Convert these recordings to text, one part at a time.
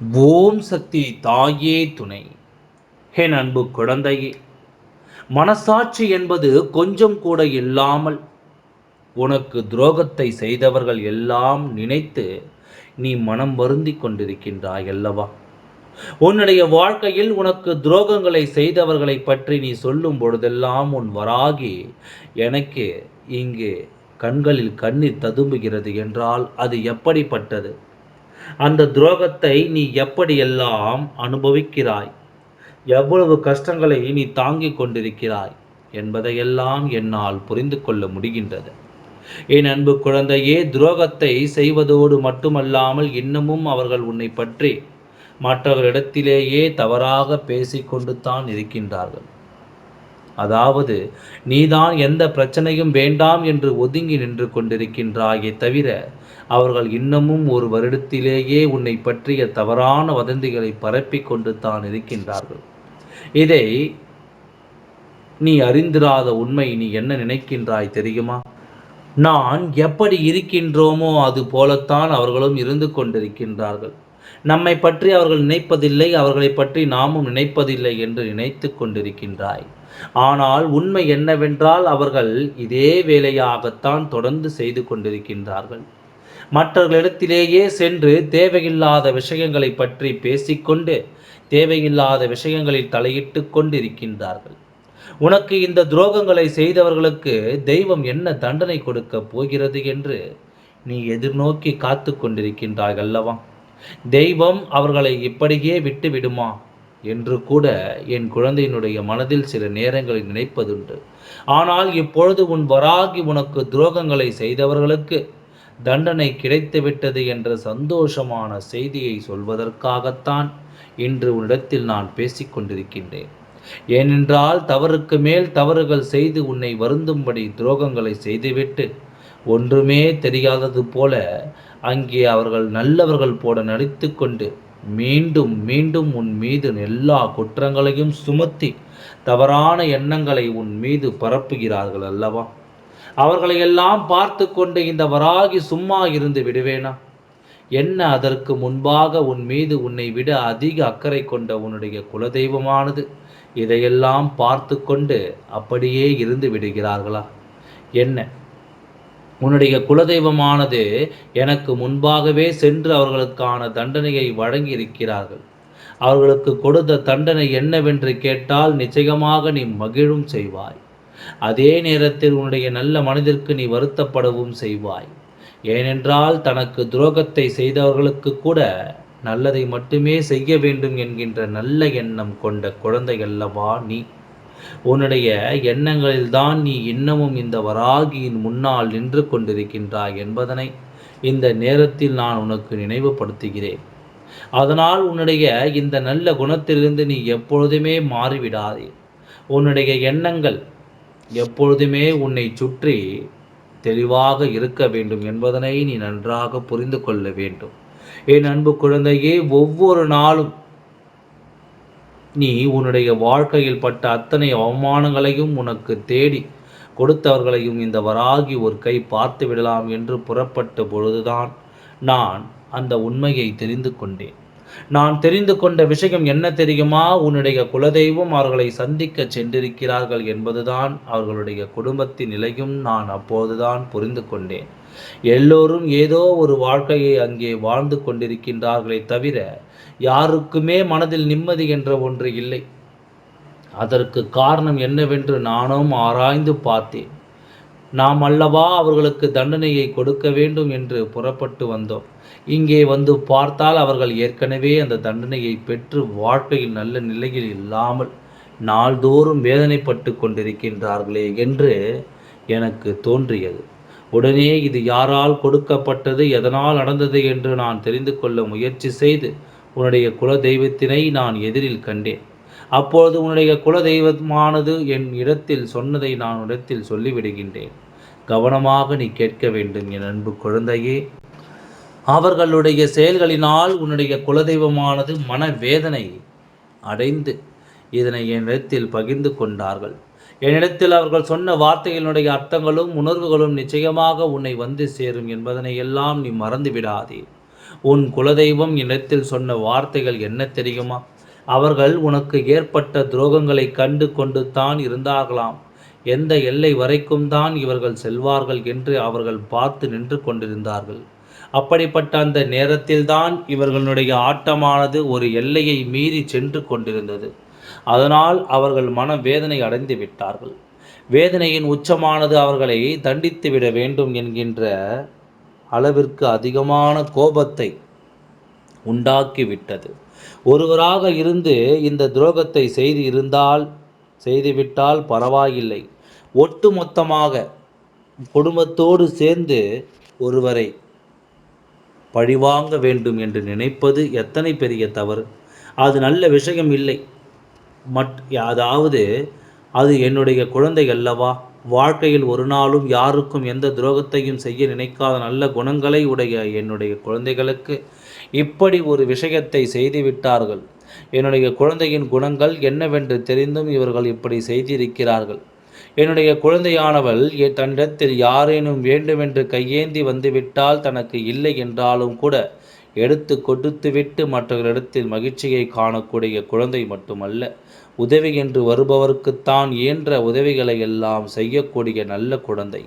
ஓம் சக்தி தாயே துணை. என் அன்பு குழந்தையே மனசாட்சி என்பது கொஞ்சம் கூட இல்லாமல் உனக்கு துரோகத்தை செய்தவர்கள் எல்லாம் நினைத்து நீ மனம் வருந்தி கொண்டிருக்கின்றாய் அல்லவா? உன்னுடைய வாழ்க்கையில் உனக்கு துரோகங்களை செய்தவர்களை பற்றி நீ சொல்லும் பொழுதெல்லாம் உன் வராகி எனக்கு இங்கு கண்களில் கண்ணீர் ததும்புகிறது என்றால் அது எப்படிப்பட்டது? அந்த துரோகத்தை நீ எப்படியெல்லாம் அனுபவிக்கிறாய்? எவ்வளவு கஷ்டங்களை நீ தாங்கிக் கொண்டிருக்கிறாய்? என்பதையெல்லாம் என்னால் புரிந்து கொள்ள முடிகின்றது. என் அன்பு குழந்தையே துரோகத்தை செய்வதோடு மட்டுமல்லாமல் இன்னமும் அவர்கள் உன்னை பற்றி மற்றவர்களிடத்திலேயே தவறாக பேசிக்கொண்டு தான் இருக்கின்றார்கள். அதாவது நீதான் எந்த பிரச்சனையும் வேண்டாம் என்று ஒதுங்கி நின்று கொண்டிருக்கின்றாயே தவிர அவர்கள் இன்னமும் ஒரு வருடத்திலேயே உன்னை பற்றிய தவறான வதந்திகளை பரப்பி கொண்டு தான் இருக்கின்றார்கள். இதை நீ அறிந்திராத உண்மை நீ என்ன நினைக்கின்றாய் தெரியுமா? நான் எப்படி இருக்கின்றோமோ அது போலத்தான் அவர்களும் இருந்து கொண்டிருக்கின்றார்கள். நம்மை பற்றி அவர்கள் நினைப்பதில்லை அவர்களை பற்றி நாமும் நினைப்பதில்லை என்று நினைத்து கொண்டிருக்கின்றாய். ஆனால் உண்மை என்னவென்றால் அவர்கள் இதே வேலையாகத்தான் தொடர்ந்து செய்து கொண்டிருக்கின்றார்கள். மற்றவர்களிடத்திலேயே சென்று தேவையில்லாத விஷயங்களை பற்றி பேசிக்கொண்டு தேவையில்லாத விஷயங்களில் தலையிட்டு கொண்டிருக்கின்றார்கள். உனக்கு இந்த துரோகங்களை செய்தவர்களுக்கு தெய்வம் என்ன தண்டனை கொடுக்க போகிறது என்று நீ எதிர்நோக்கி காத்து கொண்டிருக்கின்றாய் அல்லவா? தெய்வம் அவர்களை இப்படியே விட்டு விடுமா என்று கூட என் குழந்தையினுடைய மனதில் சில நேரங்களில் நினைப்பதுண்டு. ஆனால் இப்பொழுது உன் வராகி உனக்கு துரோகங்களை செய்தவர்களுக்கு தண்டனை கிடைத்துவிட்டது என்ற சந்தோஷமான செய்தியை சொல்வதற்காகத்தான் இன்று உன்னிடத்தில் நான் பேசிக்கொண்டிருக்கின்றேன் ஏனென்றால் தவறுக்கு மேல் தவறுகள் செய்து உன்னை வருந்தும்படி துரோகங்களை செய்துவிட்டு ஒன்றுமே தெரியாதது போல அங்கே அவர்கள் நல்லவர்கள் போல நடித்து கொண்டு மீண்டும் மீண்டும் உன் மீது எல்லா குற்றங்களையும் சுமத்தி தவறான எண்ணங்களை உன் மீது பரப்புகிறார்கள் அல்லவா? அவர்களையெல்லாம் பார்த்து கொண்டு இந்த வராகி சும்மா இருந்து விடுவேனா? என்ன அதற்கு முன்பாக உன் மீது உன்னை விட அதிக அக்கறை கொண்ட உன்னுடைய குலதெய்வமானது? இதையெல்லாம் பார்த்து கொண்டு அப்படியே இருந்து விடுகிறார்களா? என்ன? உன்னுடைய குலதெய்வமானது எனக்கு முன்பாகவே சென்று அவர்களுக்கான தண்டனையை வழங்கி இருக்கிறார்கள் அவர்களுக்கு கொடுத்த தண்டனை என்னவென்று கேட்டால் நிச்சயமாக நீ மகிழும் செய்வாய். அதே நேரத்தில் உன்னுடைய நல்ல மனதிற்கு நீ வருத்தப்படவும் செய்வாய். ஏனென்றால் தனக்கு துரோகத்தை செய்தவர்களுக்கு கூட நல்லதை மட்டுமே செய்ய வேண்டும் என்கின்ற நல்ல எண்ணம் கொண்ட குழந்தை அல்லவா நீ? உன்னுடைய எண்ணங்களில்தான் நீ இன்னமும் இந்த வராகியின் முன்னால் நின்று கொண்டிருக்கின்றாய் என்பதனை இந்த நேரத்தில் நான் உனக்கு நினைவுபடுத்துகிறேன். அதனால் உன்னுடைய இந்த நல்ல குணத்திலிருந்து நீ எப்பொழுதுமே மாறிவிடாதே. உன்னுடைய எண்ணங்கள் எப்பொழுதுமே உன்னை சுற்றி தெளிவாக இருக்க வேண்டும் என்பதனை நீ நன்றாக புரிந்து கொள்ள வேண்டும். என் அன்பு குழந்தையே ஒவ்வொரு நாளும் நீ உன்னுடைய வாழ்க்கையில் பட்ட அத்தனை அவமானங்களையும் உனக்கு தேடி கொடுத்தவர்களையும் இந்த வராகி ஒரு கை பார்த்து விடலாம் என்று புறப்பட்ட பொழுதுதான் நான் அந்த உண்மையை தெரிந்து கொண்டேன். நான் தெரிந்து கொண்ட விஷயம் என்ன தெரியுமா? உன்னுடைய குலதெய்வம் அவர்களை சந்திக்க சென்றிருக்கிறார்கள் என்பதுதான் அவர்களுடைய குடும்பத்தின் நிலையும். நான் அப்போதுதான் புரிந்து கொண்டேன். எல்லோரும் ஏதோ ஒரு வாழ்க்கையை அங்கே வாழ்ந்து கொண்டிருக்கின்றார்களே தவிர யாருக்குமே மனதில் நிம்மதி என்ற ஒன்று இல்லை. அதற்கு காரணம் என்னவென்று நானும் ஆராய்ந்து பார்த்தேன். நாம் அல்லவா அவர்களுக்கு தண்டனையை கொடுக்க வேண்டும் என்று புறப்பட்டு வந்தோம். இங்கே வந்து பார்த்தால் அவர்கள் ஏற்கனவே அந்த தண்டனையை பெற்று வாழ்க்கையில் நல்ல நிலையில் இல்லாமல் நாள்தோறும் வேதனைப்பட்டு கொண்டிருக்கின்றார்களே என்று எனக்கு தோன்றியது. உடனே இது யாரால் கொடுக்கப்பட்டது எதனால் நடந்தது என்று நான் தெரிந்து கொள்ள முயற்சி செய்து உன்னுடைய குல தெய்வத்தினை நான் எதிரில் கண்டேன். அப்பொழுது உன்னுடைய குல தெய்வமானது என் இடத்தில் சொன்னதை நான் இடத்தில் சொல்லிவிடுகின்றேன். கவனமாக நீ கேட்க வேண்டும் என் அன்பு குழந்தையே. அவர்களுடைய செயல்களினால் உன்னுடைய குலதெய்வமானது மனவேதனை அடைந்து இதனை என்னிடத்தில் பகிர்ந்து கொண்டார்கள். என்னிடத்தில் அவர்கள் சொன்ன வார்த்தைகளினுடைய அர்த்தங்களும் உணர்வுகளும் நிச்சயமாக உன்னை வந்து சேரும் என்பதனை எல்லாம் நீ மறந்து விடாதே. உன் குலதெய்வம் என்னிடத்தில் சொன்ன வார்த்தைகள் என்ன தெரியுமா? அவர்கள் உனக்கு ஏற்பட்ட துரோகங்களை கண்டு கொண்டு தான் இருந்தார்களாம். எந்த எல்லை வரைக்கும் தான் இவர்கள் செல்வார்கள் என்று அவர்கள் பார்த்து நின்று கொண்டிருந்தார்கள். அப்படிப்பட்ட அந்த நேரத்தில்தான் இவர்களுடைய ஆட்டமானது ஒரு எல்லையை மீறி சென்று கொண்டிருந்தது. அதனால் அவர்கள் மன வேதனை அடைந்து விட்டார்கள். வேதனையின் உச்சமானது அவர்களை தண்டித்து விட வேண்டும் என்கின்ற அளவிற்கு அதிகமான கோபத்தை உண்டாக்கிவிட்டது ஒருவராக இருந்து இந்த துரோகத்தை செய்து இருந்தால் செய்துவிட்டால் பரவாயில்லை. ஒட்டுமொத்தமாக குடும்பத்தோடு சேர்ந்து ஒருவரை பழிவாங்க வேண்டும் என்று நினைப்பது எத்தனை பெரிய தவறு? அது நல்ல விஷயம் இல்லை. மட் அதாவது அது என்னுடைய குழந்தை அல்லவா? வாழ்க்கையில் ஒரு நாளும் யாருக்கும் எந்த துரோகத்தையும் செய்ய நினைக்காத நல்ல குணங்களை உடைய என்னுடைய குழந்தைகளுக்கு இப்படி ஒரு விஷயத்தை செய்துவிட்டார்கள். என்னுடைய குழந்தையின் குணங்கள் என்னவென்று தெரிந்தும் இவர்கள் இப்படி செய்திருக்கிறார்கள். என்னுடைய குழந்தையானவள் தன்னிடத்தில் யாரேனும் வேண்டுமென்று கையேந்தி வந்துவிட்டால் தனக்கு இல்லை என்றாலும் கூட எடுத்து கொடுத்துவிட்டு மற்றவர்களிடத்தில் மகிழ்ச்சியை காணக்கூடிய குழந்தை மட்டுமல்ல உதவி என்று வருபவருக்குத்தான் இயன்ற உதவிகளை எல்லாம் செய்யக்கூடிய நல்ல குழந்தை.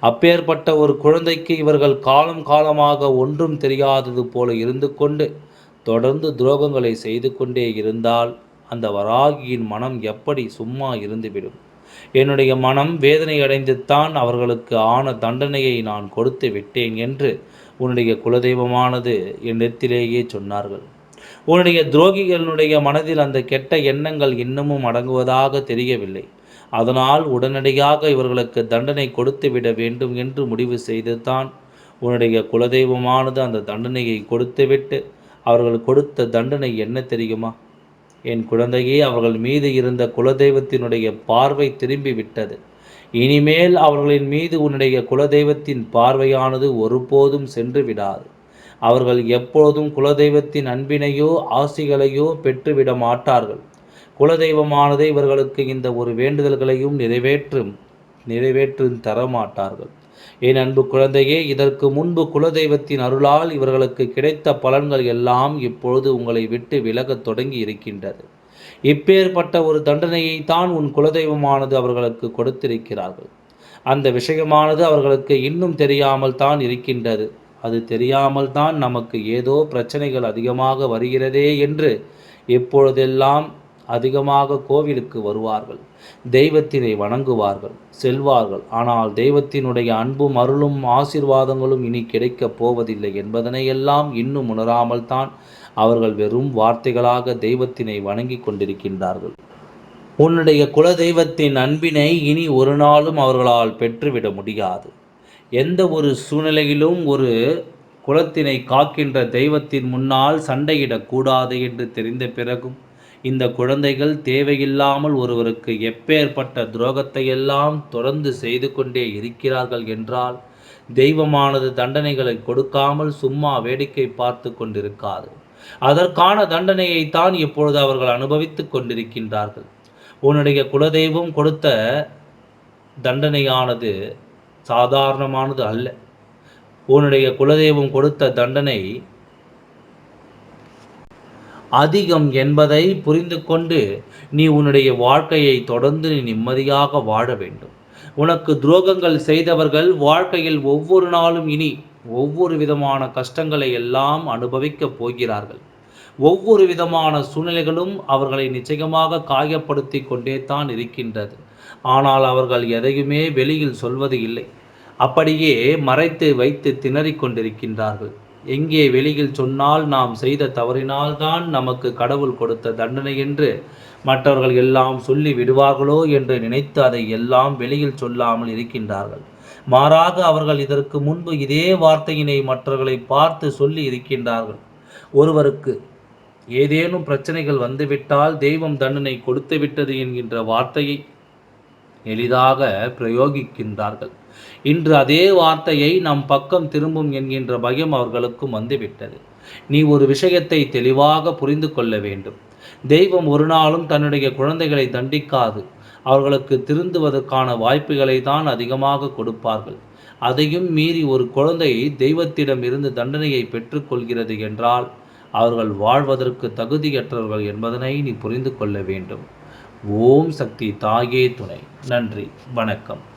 அப்பேற்பட்ட ஒரு குழந்தைக்கு இவர்கள் காலம் காலமாக ஒன்றும் தெரியாதது போல இருந்து கொண்டு தொடர்ந்து துரோகங்களை செய்து கொண்டே இருந்தால் அந்த வராகியின் மனம் எப்படி சும்மா இருந்துவிடும்? என்னுடைய மனம் வேதனை அடைந்துத்தான் அவர்களுக்கு ஆன தண்டனையை நான் கொடுத்து விட்டேன் என்று உன்னுடைய குலதெய்வமானது என்னிடத்திலேயே சொன்னார்கள். உன்னுடைய துரோகிகளுடைய மனதில் அந்த கெட்ட எண்ணங்கள் இன்னமும் அடங்குவதாக தெரியவில்லை. அதனால் உடனடியாக இவர்களுக்கு தண்டனை கொடுத்து விட வேண்டும் என்று முடிவு செய்து தான் உன்னுடைய குலதெய்வமானது அந்த தண்டனையை கொடுத்துவிட்டு அவர்கள் கொடுத்த தண்டனை என்ன தெரியுமா? என் குழந்தையே அவர்கள் மீது இருந்த குலதெய்வத்தினுடைய பார்வை திரும்பி விட்டது இனிமேல் அவர்களின் மீது உன்னுடைய குலதெய்வத்தின் பார்வையானது ஒருபோதும் சென்று விடாது. அவர்கள் எப்பொழுதும் குலதெய்வத்தின் அன்பினையோ ஆசிகளையோ பெற்றுவிட மாட்டார்கள். குலதெய்வமானது இவர்களுக்கு இந்த ஒரு வேண்டுதல்களையும் நிறைவேற்றும் நிறைவேற்றும் தர மாட்டார்கள் என் அன்பு குழந்தையே இதற்கு முன்பு குலதெய்வத்தின் அருளால் இவர்களுக்கு கிடைத்த பலன்கள் எல்லாம் இப்பொழுது உங்களை விட்டு விலகத் தொடங்கி இருக்கின்றது. இப்பேற்பட்ட ஒரு தண்டனையை தான் உன் குலதெய்வமானது அவர்களுக்கு கொடுத்திருக்கிறார்கள். அந்த விஷயமானது அவர்களுக்கு இன்னும் தெரியாமல் தான் இருக்கின்றது. அது தெரியாமல் தான் நமக்கு ஏதோ பிரச்சனைகள் அதிகமாக வருகிறதே என்று எப்பொழுதெல்லாம் அதிகமாக கோவிலுக்கு வருவார்கள். தெய்வத்தினை வணங்குவார்கள் செல்வார்கள். ஆனால் தெய்வத்தினுடைய அன்பும் அருளும் ஆசிர்வாதங்களும் இனி கிடைக்கப் போவதில்லை என்பதனையெல்லாம் இன்னும் உணராமல் தான் அவர்கள் வெறும் வார்த்தைகளாக தெய்வத்தினை வணங்கி கொண்டிருக்கின்றார்கள். உன்னுடைய குல தெய்வத்தின் அன்பினை இனி ஒரு நாளும் அவர்களால் பெற்றுவிட முடியாது. எந்த ஒரு சூழ்நிலையிலும் ஒரு குலத்தினை காக்கின்ற தெய்வத்தின் முன்னால் சண்டையிடக்கூடாது என்று தெரிந்த பிறகும் இந்த குழந்தைகள் தேவையில்லாமல் ஒருவருக்கு எப்பேற்பட்ட துரோகத்தை எல்லாம் தொடர்ந்து செய்து கொண்டே இருக்கிறார்கள் என்றால் தெய்வமானது தண்டனைகளை கொடுக்காமல் சும்மா வேடிக்கை பார்த்து கொண்டிருக்காது. அதற்கான தண்டனையை தான் இப்பொழுது அவர்கள் அனுபவித்துக் கொண்டிருக்கின்றார்கள். உன்னுடைய குலதெய்வம் கொடுத்த தண்டனையானது சாதாரணமானது அல்ல. உன்னுடைய குலதெய்வம் கொடுத்த தண்டனை அதிகம் என்பதை புரிந்து கொண்டு நீ உன்னுடைய வாழ்க்கையை தொடர்ந்து நீ நிம்மதியாக வாழ வேண்டும். உனக்கு துரோகங்கள் செய்தவர்கள் வாழ்க்கையில் ஒவ்வொரு நாளும் இனி ஒவ்வொரு விதமான கஷ்டங்களை எல்லாம் அனுபவிக்கப் போகிறார்கள். ஒவ்வொரு விதமான சூழ்நிலைகளும் அவர்களை நிச்சயமாக காயப்படுத்தி கொண்டே தான் இருக்கின்றது. ஆனால் அவர்கள் எதையுமே வெளியில் சொல்வது இல்லை. அப்படியே மறைத்து வைத்து திணறிக் கொண்டிருக்கின்றார்கள். எங்கே வெளியில் சொன்னால் நாம் செய்த தவறினால்தான் நமக்கு கடவுள் கொடுத்த தண்டனை என்று மற்றவர்கள் எல்லாம் சொல்லி விடுவார்களோ என்று நினைத்து அதை எல்லாம் வெளியில் சொல்லாமல் இருக்கின்றார்கள். மாறாக அவர்கள் இதற்கு முன்பு இதே வார்த்தையினை மற்றவர்களை பார்த்து சொல்லி இருக்கின்றார்கள். ஒருவருக்கு ஏதேனும் பிரச்சனைகள் வந்துவிட்டால் தெய்வம் தண்டனை கொடுத்து விட்டது என்கின்ற வார்த்தையை எளிதாக பிரயோகிக்கின்றார்கள். இன்று அதே வார்த்தையை நம் பக்கம் திரும்பும் என்கின்ற பயம் அவர்களுக்கும் வந்துவிட்டது. நீ ஒரு விஷயத்தை தெளிவாக புரிந்து கொள்ள வேண்டும். தெய்வம் ஒரு நாளும் தன்னுடைய குழந்தைகளை தண்டிக்காது. அவர்களுக்கு திருந்துவதற்கான வாய்ப்புகளை தான் அதிகமாக கொடுப்பார்கள். அதையும் மீறி ஒரு குழந்தை தெய்வத்திடம் இருந்து தண்டனையை பெற்றுக்கொள்கிறது என்றால் அவர்கள் வாழ்வதற்கு தகுதியற்றவர்கள் என்பதனை நீ புரிந்து கொள்ள வேண்டும். ஓம் சக்தி தாயே துணை. நன்றி. வணக்கம்.